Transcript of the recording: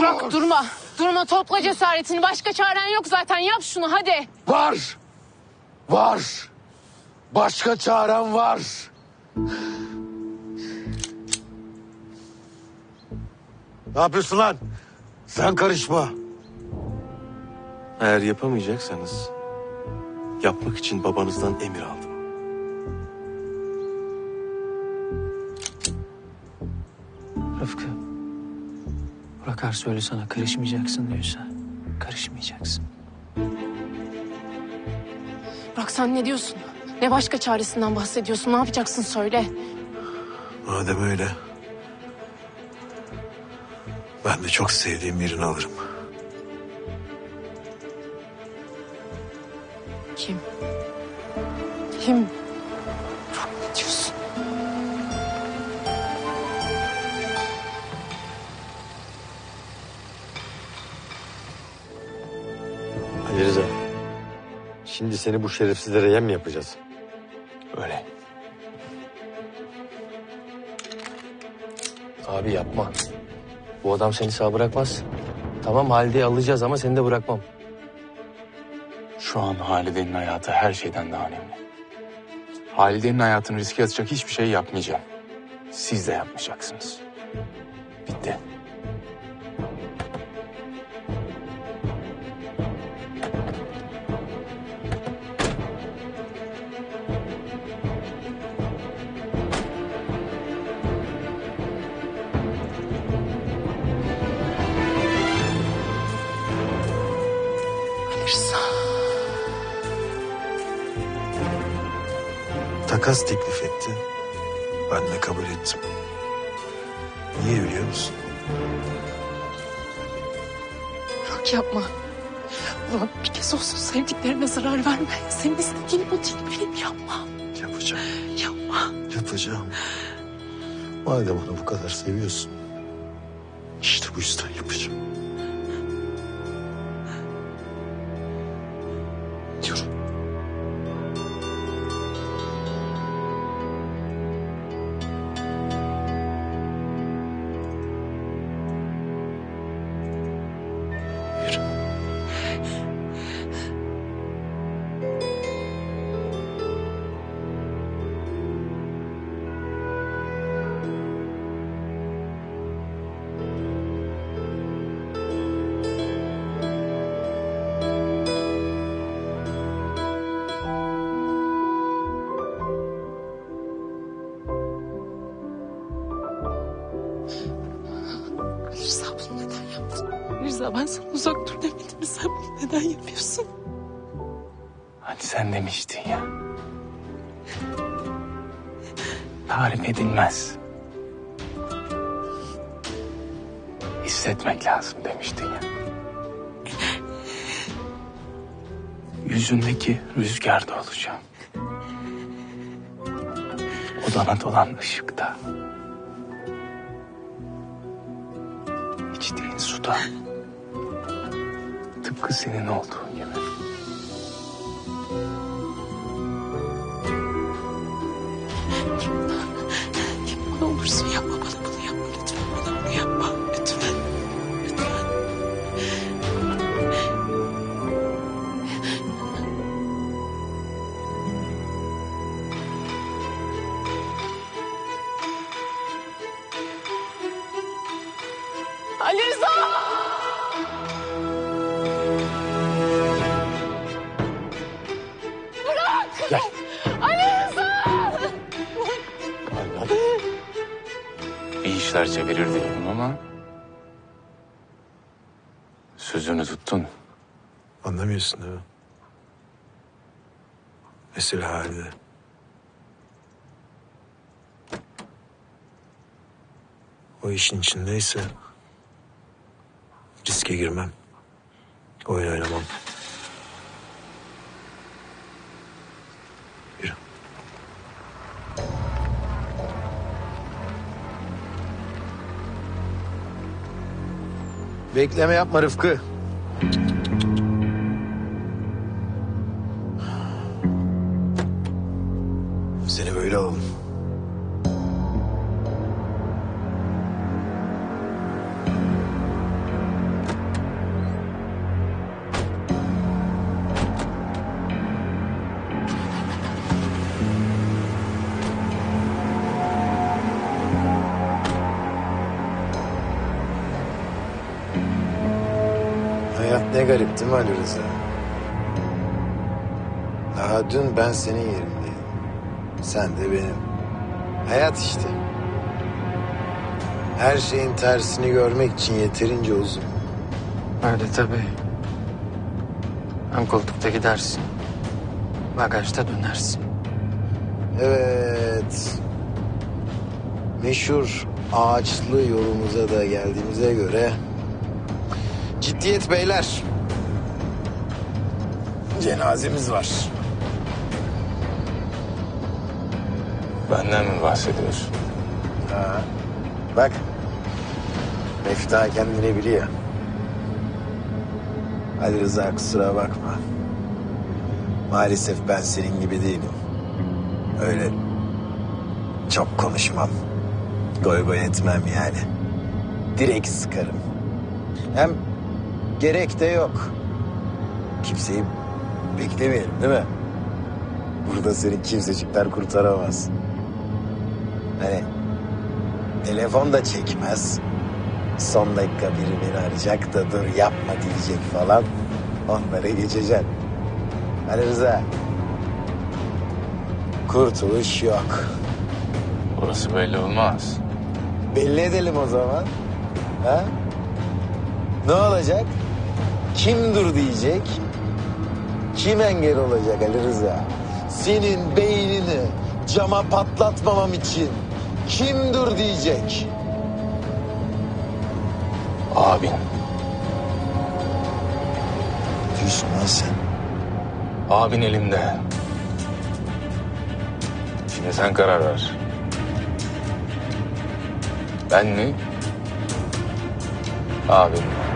Burak durma. Durma topla cesaretini. Başka çaren yok zaten. Yap şunu hadi. Var. Var. Başka çarem var. Ne yapıyorsun lan? Sen karışma. Eğer yapamayacaksanız yapmak için babanızdan emir aldım. Burak Arsoylu sana karışmayacaksın diyorsa karışmayacaksın. Burak sen ne diyorsun? Ne başka çaresinden bahsediyorsun? Ne yapacaksın söyle. Madem öyle. Ben de çok sevdiğim birini alırım. Kim? Kim? Rıza. Şimdi seni bu şerefsizlere yem mi yapacağız? Öyle. Abi yapma. Bu adam seni sağ bırakmaz. Tamam Halide'yi alacağız ama seni de bırakmam. Şu an Halide'nin hayatı her şeyden daha önemli. Halide'nin hayatını riske atacak hiçbir şey yapmayacağım. Siz de yapmayacaksınız. Bitti. Rıza. Takas teklif etti. Ben de kabul ettim. Niye biliyor musun? Burak yapma. Burak bir kez olsun sevdiklerine zarar verme. Senin istediğin o değil benim yapma. Yapacağım. Yapma. Yapacağım. Madem onu bu kadar seviyorsun. İşte bu yüzden yapacağım. Дюжа. Ben sana uzak dur demedim? Sen bunu neden yapıyorsun? Hani sen demiştin ya. Tarif edilmez. Hissetmek lazım demiştin ya. Yüzündeki rüzgarda olacağım. Odana dolan ışıkta. İçtiğin suda. Tıpkı senin olduğun gibi. Ne olursun yapma bana bunu yapma lütfen. Bana bunu yapma lütfen. Lütfen. Ali Rıza! İşler çevirir diyorum ama... Sözünü tuttun. Anlamıyorsun değil mi? Mesela halde. O işin içindeyse riske girmem. Oyun oynamam. Bekleme yapma Rıfkı. Hayat ne garip değil mi Ali Rıza? Daha dün ben senin yerindeydim. Sen de benim. Hayat işte. Her şeyin tersini görmek için yeterince uzun. Öyle tabii. Ön koltukta gidersin. Bagajda dönersin. Evet. Meşhur ağaçlı yolumuza da geldiğimize göre... Ciddiyet beyler. Cenazemiz var. Benden mi bahsediyorsun? Ha. Bak. Mefta kendini biliyor. Ali Rıza kusura bakma. Maalesef ben senin gibi değilim. Öyle çok konuşmam. Goy goy etmem yani. Direkt sıkarım. Hem gerek de yok. Kimseyi beklemeyelim değil mi? Burada seni kimsecikler kurtaramaz. Hani Telefon da çekmez. Son dakika biri beni arayacak da dur yapma diyecek falan. Onları geçeceksin. Ali Rıza. Kurtuluş yok. Orası belli olmaz. Belli edelim o zaman. Ha? Ne olacak? Kim dur diyecek? Kim engel olacak Ali Rıza? Senin beynini cama patlatmamam için kim dur diyecek? Abin. Diyorsun sen. Abin elimde. Şimdi sen karar ver. Ben mi? Abim mi?